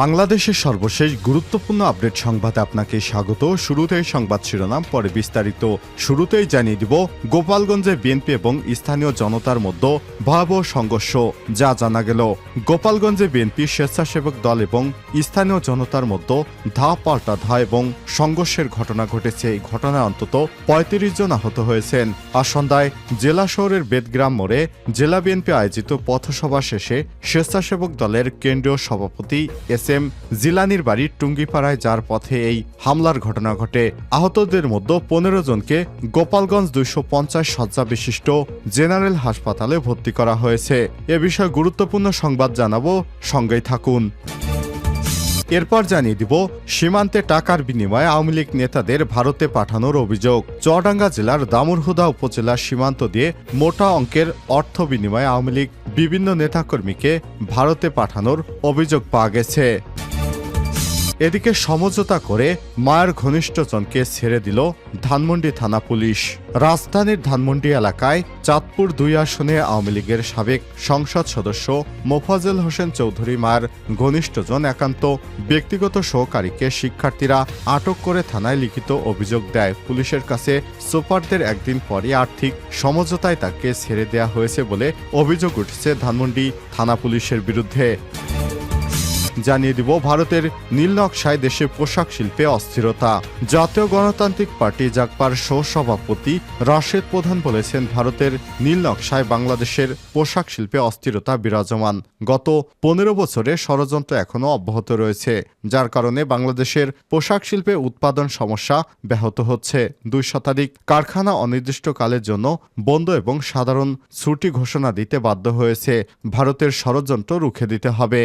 বাংলাদেশের সর্বশেষ গুরুত্বপূর্ণ আপডেট সংবাদে আপনাকে স্বাগত। শুরুতেই সংবাদ শিরোনাম, পরে বিস্তারিত শুরুতেই জানিয়ে দিব গোপালগঞ্জে বিএনপি এবং স্থানীয় জনতার মধ্যে ভয়াবহ সংঘর্ষ। যা জানা গেল, গোপালগঞ্জে বিএনপি স্বেচ্ছাসেবক দল এবং স্থানীয় জনতার মধ্যে ধা পাল্টা ধা এবং সংঘর্ষের ঘটনা ঘটেছে। এই ঘটনায় অন্তত পঁয়ত্রিশ জন আহত হয়েছেন। আর সন্ধ্যায় জেলা শহরের বেদগ্রাম মোড়ে জেলা বিএনপি আয়োজিত পথসভা শেষে স্বেচ্ছাসেবক দলের কেন্দ্রীয় সভাপতি এস এম জিলানির বাড়ির টুঙ্গিপাড়ায় যার পথে এই হামলার ঘটনা ঘটে। আহতদের মধ্যে পনেরো জনকে গোপালগঞ্জ দুইশো পঞ্চাশ শয্যা বিশিষ্ট জেনারেল হাসপাতালে ভর্তি করা হয়েছে। এ বিষয়ে গুরুত্বপূর্ণ সংবাদ জানাব, সঙ্গেই থাকুন। এরপর জানিয়ে দিব, সীমান্তে টাকার বিনিময়ে আওয়ামী লীগ নেতাদের ভারতে পাঠানোর অভিযোগ। চুয়াডাঙ্গা জেলার দামুরহুদা উপজেলার সীমান্ত দিয়ে মোটা অঙ্কের অর্থ বিনিময়ে আওয়ামী লীগ বিভিন্ন নেতাকর্মীকে ভারতে পাঠানোর অভিযোগ পাওয়া গেছে। এদিকে সমঝোতা করে মায়ের ঘনিষ্ঠজনকে ছেড়ে দিল ধানমন্ডি থানা পুলিশ। রাজধানীর ধানমন্ডি এলাকায় চাঁদপুর দুই আসনে আওয়ামী লীগের সাবেক সংসদ সদস্য মোফাজেল হোসেন চৌধুরী মায়ের ঘনিষ্ঠজন একান্ত ব্যক্তিগত সহকারীকে শিক্ষার্থীরা আটক করে থানায় লিখিত অভিযোগ দেয়। পুলিশের কাছে সুপারদের একদিন পরই আর্থিক সমঝোতায় তাকে ছেড়ে দেয়া হয়েছে বলে অভিযোগ উঠেছে ধানমন্ডি থানা পুলিশের বিরুদ্ধে। জানিয়ে দিব, ভারতের নীলনকশায় দেশে পোশাক শিল্পে অস্থিরতা। জাতীয় গণতান্ত্রিক পার্টি জাকপার সহসভাপতি রাশেদ প্রধান বলেছেন, ভারতের নীলনকশায় বাংলাদেশের পোশাক শিল্পে অস্থিরতা বিরাজমান। গত পনেরো বছরে ষড়যন্ত্র এখনও অব্যাহত রয়েছে, যার কারণে বাংলাদেশের পোশাক শিল্পে উৎপাদন সমস্যা ব্যাহত হচ্ছে। দুই শতাধিক কারখানা অনির্দিষ্টকালের জন্য বন্ধ এবং সাধারণ ছুটি ঘোষণা দিতে বাধ্য হয়েছে। ভারতের ষড়যন্ত্র রুখে দিতে হবে।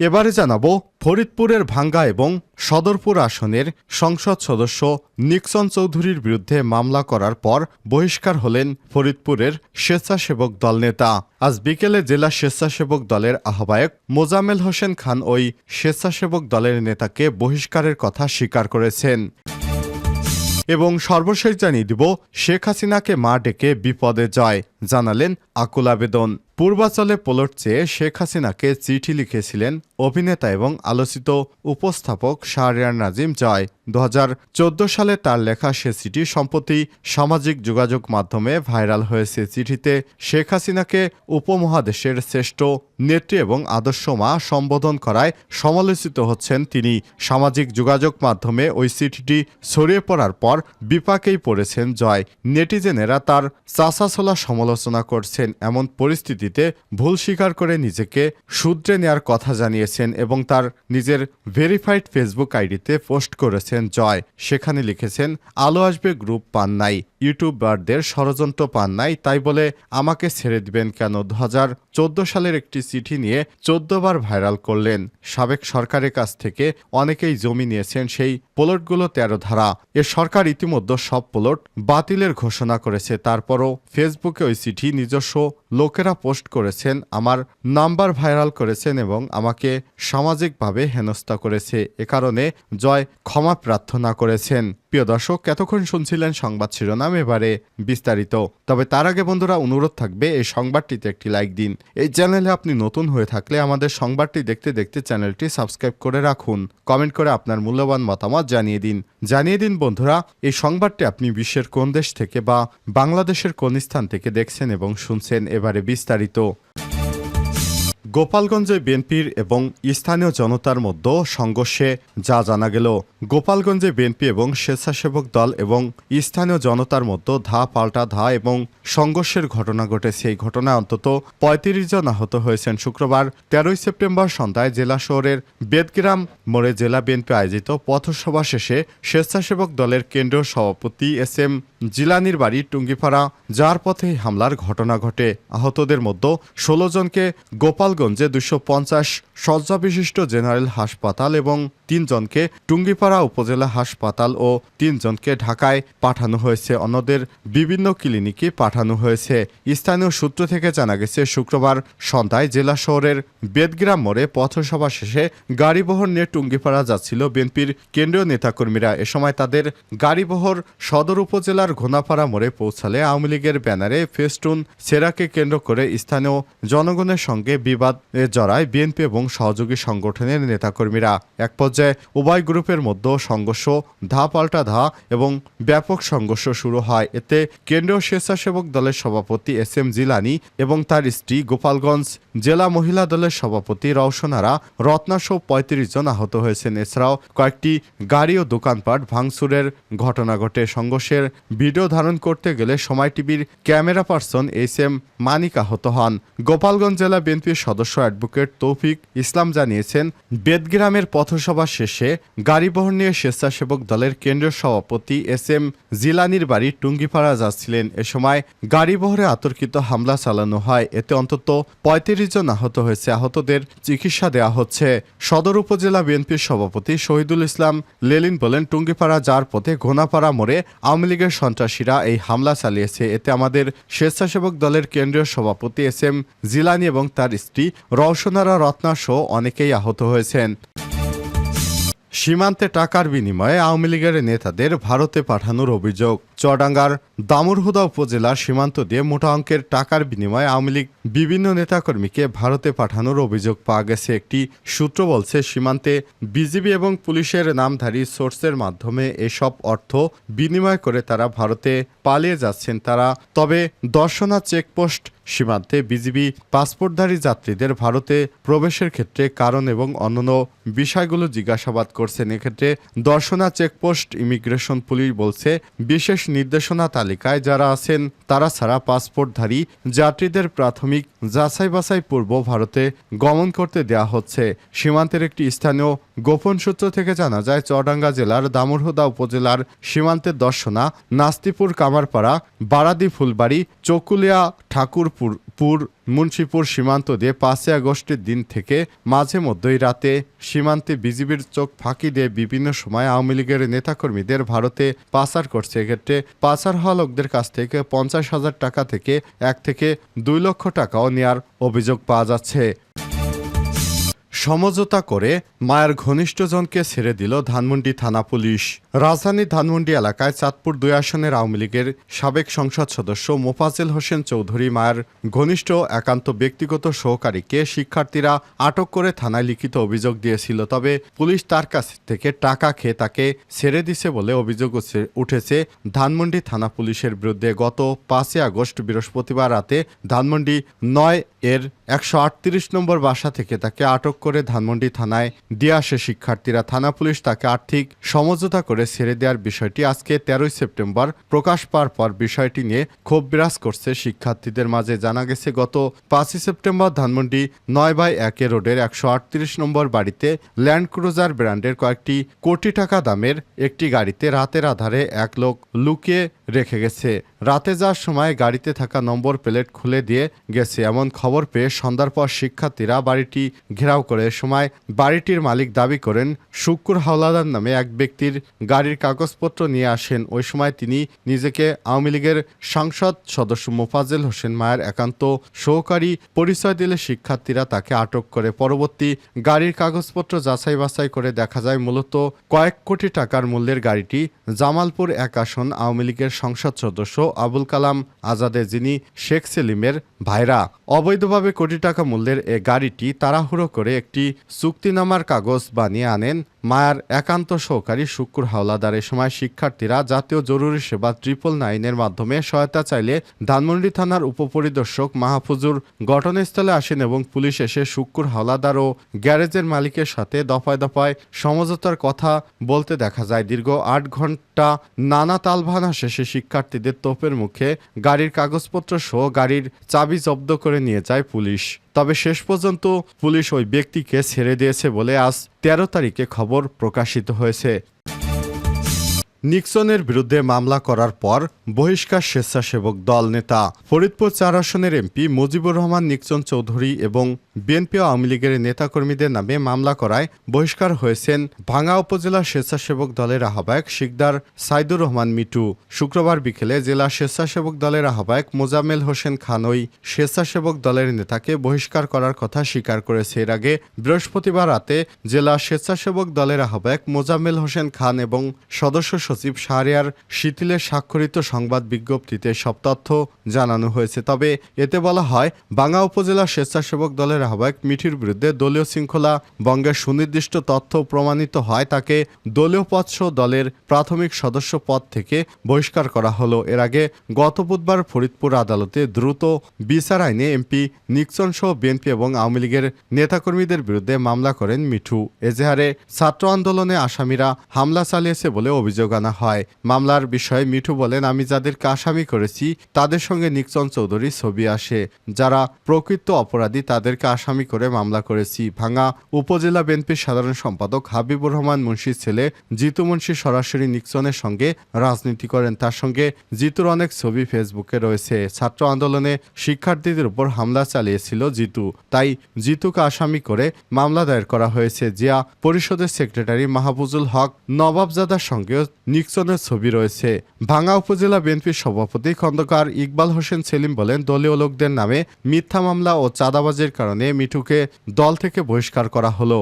এবারে জানাব ফরিদপুরের ভাঙ্গা এবং সদরপুর আসনের সংসদ সদস্য নিক্সন চৌধুরীর বিরুদ্ধে মামলা করার পর বহিষ্কার হলেন ফরিদপুরের স্বেচ্ছাসেবক দল নেতা। আজ বিকেলে জেলা স্বেচ্ছাসেবক দলের আহ্বায়ক মোজামেল হোসেন খান ওই স্বেচ্ছাসেবক দলের নেতাকে বহিষ্কারের কথা স্বীকার করেছেন। এবং সর্বশেষ জানিয়ে দিব, শেখ হাসিনাকে মা ডেকে বিপদে জয় জানালেন আকুল আবেদন। পূর্বাচলে পোলট চেয়ে শেখ হাসিনাকে চিঠি লিখেছিলেন অভিনেতা এবং আলোচিত উপস্থাপক শাহরিয়ার নাজিম জয়। দুহাজার চোদ্দ সালে তার লেখা সে চিঠি সম্প্রতি সামাজিক যোগাযোগ মাধ্যমে ভাইরাল হয়েছে। চিঠিতে শেখ হাসিনাকে উপমহাদেশের শ্রেষ্ঠ নেত্রী এবং আদর্শ মা সম্বোধন করায় সমালোচিত হচ্ছেন তিনি। সামাজিক যোগাযোগ মাধ্যমে ওই চিঠিটি ছড়িয়ে পড়ার পর বিপাকেই পড়েছেন জয়। নেটিজেনেরা তার চাষাছোলা সমালোচনা করছেন এমন পরিস্থিতিতে ভুল স্বীকার করে নিজেকে শুধরে নেয়ার কথা জানিয়েছেন এবং তার নিজের ভেরিফাইড ফেসবুক আইডিতে পোস্ট করেছেন জয়। সেখানে লিখেছেন, আলো আসবে গ্রুপ পান নাই ইউটিউবারদের ষড়যন্ত্র পান নাই, তাই বলে আমাকে ছেড়ে দিবেন কেন? দু সালের একটি চিঠি নিয়ে চোদ্দবার ভাইরাল করলেন। সাবেক সরকারের কাছ থেকে অনেকেই জমি নিয়েছেন, সেই প্লটগুলো তেরো ধারা। এ সরকার ইতিমধ্যে সব প্লট বাতিলের ঘোষণা করেছে। তারপরও ফেসবুকে ওই চিঠি নিজস্ব লোকেরা পোস্ট করেছেন, আমার নাম্বার ভাইরাল করেছেন এবং আমাকে সামাজিকভাবে হেনস্থা করেছে। এ কারণে জয় ক্ষমা প্রার্থনা করেছেন। প্রিয় দর্শক, এতক্ষণ শুনছিলেন সংবাদ শিরোনাম, এবারে বিস্তারিত। তবে তার আগে বন্ধুরা, অনুরোধ থাকবে, এই সংবাদটিতে একটি লাইক দিন। এই চ্যানেলে আপনি নতুন হয়ে থাকলে আমাদের সংবাদটি দেখতে দেখতে চ্যানেলটি সাবস্ক্রাইব করে রাখুন। কমেন্ট করে আপনার মূল্যবান মতামত জানিয়ে দিন। জানিয়ে দিন বন্ধুরা, এই সংবাদটি আপনি বিশ্বের কোন দেশ থেকে বা বাংলাদেশের কোন স্থান থেকে দেখছেন এবং শুনছেন এবারে বিস্তারিত গোপালগঞ্জে বিএনপির এবং স্থানীয় জনতার মধ্যে সংঘর্ষে যা জানা গেল, গোপালগঞ্জে বিএনপি এবং স্বেচ্ছাসেবক দল এবং স্থানীয় জনতার মধ্যে ধা পাল্টা ধা এবং সংঘর্ষের ঘটনা ঘটেছে। এই ঘটনায় অন্তত পঁয়ত্রিশ জন আহত হয়েছেন। শুক্রবার তেরোই সেপ্টেম্বর সন্ধ্যায় জেলা শহরের বেদগ্রাম মোড়ে জেলা বিএনপি আয়োজিত পথসভা শেষে স্বেচ্ছাসেবক দলের কেন্দ্রীয় সভাপতি এস এম জিলানির বাড়ি টুঙ্গিপাড়া যার পথে হামলার ঘটনা ঘটে। আহতদের মধ্যে ষোলো জনকে গোপালগঞ্জে দুশো পঞ্চাশ শয্যা বিশিষ্ট জেনারেল হাসপাতাল এবং তিনজনকে টুঙ্গিপাড়া উপজেলা হাসপাতাল ও তিনজনকে ঢাকায় পাঠানো হয়েছে। অন্যদের বিভিন্ন ক্লিনিকে পাঠানো হয়েছে। স্থানীয় সূত্র থেকে জানা গেছে, শুক্রবার সন্ধ্যায় জেলা শহরের বেদগ্রাম মোড়ে পথসভা শেষে গাড়িবহর নিয়ে টুঙ্গিপাড়া যাচ্ছিল বিএনপির কেন্দ্রীয় নেতাকর্মীরা। এ সময় তাদের গাড়িবহর সদর উপজেলার ঘোনাপাড়া মোড়ে পৌঁছালে আওয়ামী লীগের ব্যানারে ফেস্টুন সেরাকে কেন্দ্র করে স্থানীয় জনগণের সঙ্গে বিবাদে জড়ায় বিএনপি এবং সহযোগী সংগঠনের নেতাকর্মীরা। এক উভয় গ্রুপের মধ্যে সংঘর্ষ ধা পাল্টা ধা এবং ব্যাপক সংঘর্ষ শুরু হয়। এতে কেন্দ্রীয় স্বেচ্ছাসেবক দলের সভাপতি এস এম জিলানি এবং তার স্ত্রী গোপালগঞ্জ জেলা মহিলা দলের সভাপতি রওশনারা রত্নাসহ পঁয়ত্রিশ জন আহত হয়েছেন। এছাড়াও কয়েকটি গাড়ি ও দোকানপাট ভাঙচুরের ঘটনা ঘটে। সংঘর্ষের ভিডিও ধারণ করতে গেলে সময় টিভির camera person S M Manik আহত হন। গোপালগঞ্জ জেলা বিএনপির সদস্য অ্যাডভোকেট তৌফিক ইসলাম জানিয়েছেন, বেদগ্রামের পথসভা শেষে গাড়ি বহর নিয়ে স্বেচ্ছাসেবক দলের কেন্দ্রীয় সভাপতি এস এম জিলানির বাড়ি টুঙ্গিপাড়া যাচ্ছিলেন। এ সময় গাড়ি বহরে আতর্কিত হামলা চালানো হয়। এতে অন্তত পঁয়ত্রিশ জন আহত হয়েছে। আহতদের চিকিৎসা দেওয়া হচ্ছে। সদর উপজেলা বিএনপির সভাপতি শহীদুল ইসলাম লেলিন বলেন, টুঙ্গিপাড়া যার পথে ঘোনাপাড়া মোড়ে আওয়ামী লীগের সন্ত্রাসীরা এই হামলা চালিয়েছে। এতে আমাদের স্বেচ্ছাসেবক দলের কেন্দ্রীয় সভাপতি এস এম জিলানি এবং তার স্ত্রী রওশনারা রত্না সহ অনেকেই আহত হয়েছেন। সীমান্তে টাকার বিনিময়ে আওয়ামী লীগের নেতাদের ভারতে পাঠানোর অভিযোগ। চুয়াডাঙ্গার দামুরহুদা উপজেলার সীমান্ত দিয়ে মোটা অঙ্কের টাকার বিনিময়ে আওয়ামী লীগ বিভিন্ন নেতাকর্মীকে ভারতে পাঠানোর অভিযোগ পাওয়া গেছে। একটি সূত্র বলছে, সীমান্তে বিজিবি এবং পুলিশের নামধারী সোর্সের মাধ্যমে এসব অর্থ বিনিময় করে তারা ভারতে পালিয়ে যাচ্ছেন তারা। তবে দর্শনা চেকপোস্ট সীমান্তে বিজিবি পাসপোর্টধারী যাত্রীদের ভারতে প্রবেশের ক্ষেত্রে কারণ এবং অন্যান্য বিষয়গুলো জিজ্ঞাসাবাদ করছেন। এক্ষেত্রে দর্শনা চেকপোস্ট ইমিগ্রেশন পুলিশ বলছে, বিশেষ নির্দেশনা তালিকায় যারা আছেন, তারা ছাড়া পাসপোর্টধারী যাত্রীদের প্রাথমিক যাচাই বাছাই পূর্ব ভারতে গমন করতে দেয়া হচ্ছে। সীমান্তের একটি স্থানীয় গোপন সূত্র থেকে জানা যায় চরডাঙ্গা জেলার দামুরহুদা উপজেলার সীমান্তের দর্শনা নাস্তিপুর কামারপাড়া, বারাদি ফুলবাড়ি, চকুলিয়া ঠাকুরপুর, পুর মুন্সিপুর সীমান্ত দিয়ে পাঁচই আগস্টের দিন থেকে মাঝে মধ্যেই রাতে সীমান্তে বিজিবির চোখ ফাঁকি দিয়ে বিভিন্ন সময় আওয়ামী লীগের নেতাকর্মীদের ভারতে পাচার করছে। এক্ষেত্রে পাচার হওয়া লোকদের কাছ থেকে পঞ্চাশ হাজার টাকা থেকে এক থেকে দুই লক্ষ টাকাও নেওয়ার অভিযোগ পাওয়া যাচ্ছে। সমঝোতা করে মায়ের ঘনিষ্ঠজনকে ছেড়ে দিল ধানমন্ডি থানা পুলিশ। রাজধানী ধানমন্ডি এলাকায় চাঁদপুর দুই আসনের আওয়ামী লীগের সাবেক সংসদ সদস্য মোফাজেল হোসেন চৌধুরী মায়ের ঘনিষ্ঠ একান্ত ব্যক্তিগত সহকারীকে শিক্ষার্থীরা আটক করে থানায় লিখিত অভিযোগ দিয়েছিল। তবে পুলিশ তার কাছ থেকে টাকা খেয়ে তাকে ছেড়ে দিছে বলে অভিযোগ উঠেছে ধানমন্ডি থানা পুলিশের বিরুদ্ধে। গত পাঁচই আগস্ট বৃহস্পতিবার রাতে ধানমন্ডি নয় এর একশো আটত্রিশ নম্বর বাসা থেকে তাকে আটক করে ধানমন্ডি থানায় দিয়ে আসে শিক্ষার্থীরা। থানা পুলিশ তাকে আর্থিক সমঝোতা করে ছেড়ে দেওয়ার বিষয়টি আজকে তেরোই সেপ্টেম্বর প্রকাশ পাওয়ার পর বিষয়টি নিয়ে ক্ষোভ বিরাজ করছে শিক্ষার্থীদের মাঝে। জানা গেছে, গত পাঁচই সেপ্টেম্বর ধানমন্ডি নয় বাই একে রোডের একশো আটত্রিশ নম্বর বাড়িতে ল্যান্ড ক্রুজার ব্র্যান্ডের কয়েকটি কোটি টাকা দামের একটি গাড়িতে রাতের আধারে এক লোক লুকিয়ে রেখে গেছে। রাতে যাওয়ার সময় গাড়িতে থাকা নম্বর প্লেট খুলে দিয়ে গেছে। এমন খবর পেয়ে সন্ধ্যার পর শিক্ষার্থীরা বাড়িটি ঘেরাও করে এ সময় বাড়িটির মালিক দাবি করেন শুক্কুর হাওলাদার নামে এক ব্যক্তির গাড়ির কাগজপত্র নিয়ে আসেন। ওই সময় তিনি নিজেকে আওয়ামী লীগের সাংসদ সদস্য মোফাজেল হোসেন মায়ের একান্ত সহকারী পরিচয় দিলে শিক্ষার্থীরা তাকে আটক করে। পরবর্তী গাড়ির কাগজপত্র যাচাই বাছাই করে দেখা যায়, মূলত কয়েক কোটি টাকার মূল্যের গাড়িটি জামালপুর এক আসন আওয়ামী লীগের সংসদ সদস্য আবুল কালাম আজাদে, যিনি শেখ সেলিমের ভাইরা। অবৈধভাবে কোটি টাকা মূল্যের এ গাড়িটি তাড়াহুড়ো করে একটি চুক্তিনামার কাগজ বানিয়ে আনেন মায়ার একান্ত সহকারী শুক্র হাওলাদার এ সময় শিক্ষার্থীরা জাতীয় জরুরি সেবা ট্রিপল নাইনের মাধ্যমে সহায়তা চাইলে ধানমন্ডি থানার উপপরিদর্শক মাহফুজুর ঘটনাস্থলে আসেন এবং পুলিশ এসে শুক্র হাওলাদার ও গ্যারেজের মালিকের সাথে দফায় দফায় সমঝোতার কথা বলতে দেখা যায়। দীর্ঘ আট ঘণ্টা নানা তালভানা শেষে শিক্ষার্থীদের তোপের মুখে গাড়ির কাগজপত্র সহ গাড়ির চাবি জব্দ করে নিয়ে যায় পুলিশ। তবে শেষ পর্যন্ত পুলিশ ওই ব্যক্তিকে ছেড়ে দিয়েছে বলে আজ তেরো তারিখে খবর প্রকাশিত হয়েছে। নিক্সনের বিরুদ্ধে মামলা করার পর বহিষ্কার স্বেচ্ছাসেবক দল নেতা ফরিদপুর চার আসনের এমপি মুজিবুর রহমান, নিক্সন চৌধুরী এবং বিএনপি আওয়ামী লীগের নেতাকর্মীদের নামে মামলা করায় বহিষ্কার হয়েছেন ভাঙ্গা উপজেলা স্বেচ্ছাসেবক দলের আহ্বায়ক শিকদার সাইদুর রহমান মিটু। শুক্রবার বিকেলে জেলা স্বেচ্ছাসেবক দলের আহ্বায়ক মোজাম্মেল হোসেন খানই স্বেচ্ছাসেবক দলের নেতাকে বহিষ্কার করার কথা স্বীকার করেছে। এর আগে বৃহস্পতিবার রাতে জেলা স্বেচ্ছাসেবক দলের আহ্বায়ক মোজাম্মেল হোসেন খান এবং সদস্য সচিব শাহরিয়ার শীতিলের স্বাক্ষরিত সংবাদ বিজ্ঞপ্তিতে সব তথ্য জানানো হয়েছে। তবে এতে বলা হয় বাংলা উপজেলা স্বেচ্ছাসেবক দলের আহ্বায়ক মিঠির বিরুদ্ধে দলীয় শৃঙ্খলা বঙ্গের সুনির্দিষ্ট তথ্য প্রমাণিত হয় তাকে দলীয় পদসহ দলের প্রাথমিক সদস্য পদ থেকে বহিষ্কার করা হলো। এর আগে গত বুধবার ফরিদপুর আদালতে দ্রুত বিচার আইনে এমপি নিক্সন সহ বিএনপি এবং আওয়ামী লীগের নেতাকর্মীদের বিরুদ্ধে মামলা করেন মিঠু। এজাহারে ছাত্র আন্দোলনে আসামিরা হামলা চালিয়েছে বলে অভিযোগ আনা হয়। মামলার বিষয়ে মিঠু বলেন, আমি যাদেরকে আসামি করেছি, তাদের সঙ্গে নিকচন চৌধুরীর ছবি আসে। যারা প্রকৃত অপরাধী, তাদেরকে আসামি করে মামলা করেছি। ভাঙা উপজেলা বিএনপির সাধারণ সম্পাদক হাবিবুর রহমান মুন্সির ছেলে জিতু মুন্সি সরাসরি নিক্সনের সঙ্গে রাজনীতি করেন। তার সঙ্গে জিতুর অনেক ছবি ফেসবুকে রয়েছে। ছাত্র আন্দোলনে শিক্ষার্থীদের উপর হামলা চালিয়েছিল জিতু। তাই জিতুকে আসামি করে মামলা দায়ের করা হয়েছে। জিয়া পরিষদের সেক্রেটারি মাহফুজুল হক নবাবজাদার সঙ্গেও নিক্সনের ছবি রয়েছে। ভাঙ্গা উপজেলা বিএনপির সভাপতি খন্দকার ইকবাল হোসেন সেলিম বলেন, দলীয় লোকদের নামে মিথ্যা মামলা ও চাঁদাবাজির কারণে মিঠুকে দল থেকে বহিষ্কার করা হলো।